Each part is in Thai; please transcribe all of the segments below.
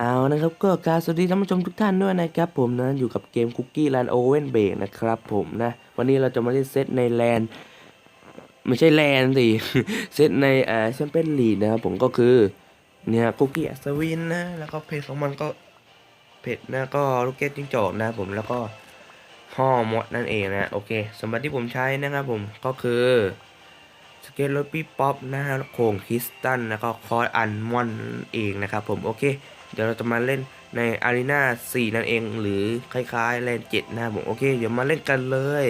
เอานะครับก็การสวัสดีท่านผู้ชมทุกท่านด้วยนะครับผมนะอยู่กับเกมคุกกี้แลนด์โอเว่นเบรกนะครับผมนะวันนี้เราจะมาเล่นเซตในแลนด์ไม่ใช่แลนด์สิเซตในอ่าแชมเปี้ยนลีกนะครับผมก็คือเนี่ยคุกกี้อัศวินนะแล้วก็เพจของมันก็เพจนะก็ลูกเกตจิ้งจอกนะผมแล้วก็ห่อมดนั่นเองนะโอเคสมบัติที่ผมใช้นะครับผมก็คือสเก็ตโรปี้ป๊อปนะฮะโคงคริสตันแล้วก็คอร์อันมอนเองนะครับผมโอเค เดี๋ยวเราจะมาเล่นในอารีนา4นั่นเอง หรือคล้ายๆแลนเจ็ดนะครับผมโอเค เดี๋ยวมาเล่นกันเลย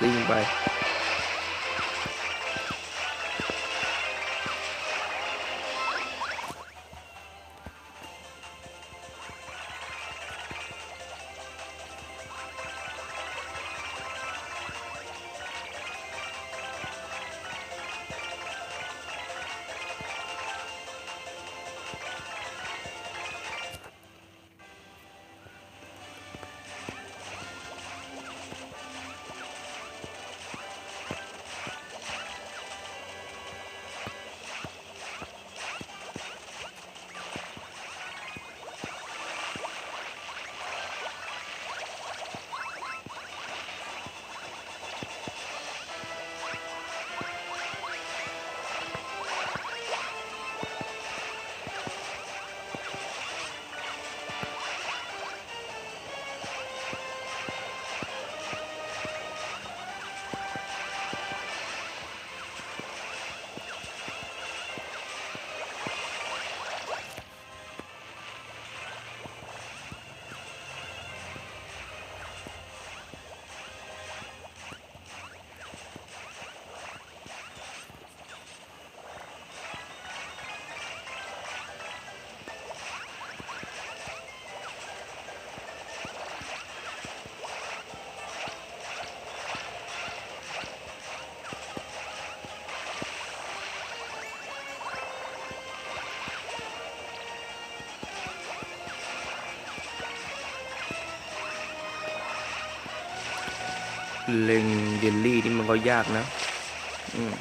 see you. Bye. เล็งเยลลี่นี่มันก็ยากนะ อืม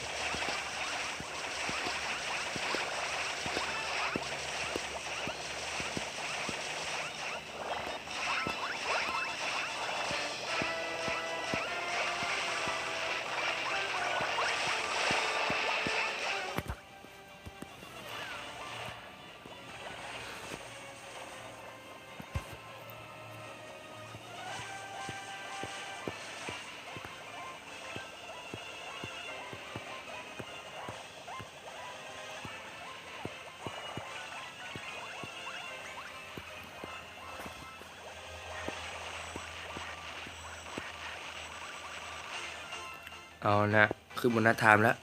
เอานะ ขึ้นบนหน้าไทม์แล้ว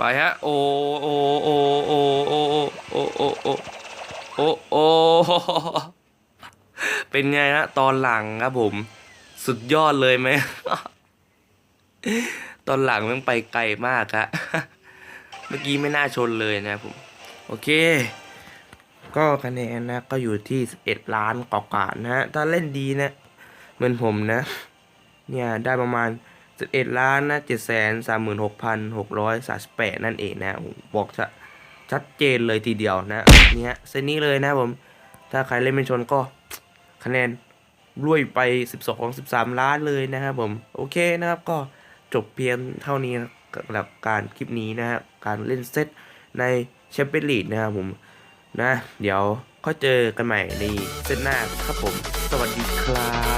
ไปฮะ โอโอโอโอโอโอโอโอโอโอเป็นไงฮะตอนหลังครับผม สุดยอดเลยไหม ตอนหลังมันไปไกลมากฮะเมื่อกี้ไม่น่าชนเลยนะผม โอเค ก็คะแนนนะก็อยู่ที่ 11 ล้านกว่าๆนะฮะ ถ้าเล่นดีนะ เหมือนผมนะ เนี่ยได้ประมาณ 11 ล้านนะ7 3 6 6 3 8 นั่นเองนะผมบอกจะชัดเจนเลยทีเดียวนะเนี่ยเส้นนี้เลยนะผม ถ้าใครเล่นไม่ชนก็คะแนนรวยไป 12 13 ล้านเลยนะครับผม โอเคนะครับก็จบเพียงเท่านี้นะสำหรับการคลิปนี้นะครับการเล่นเซตในแชมเปี้ยนลีกนะครับผมนะ เดี๋ยวก็เจอกันใหม่ในเซตหน้าครับผม สวัสดีครับ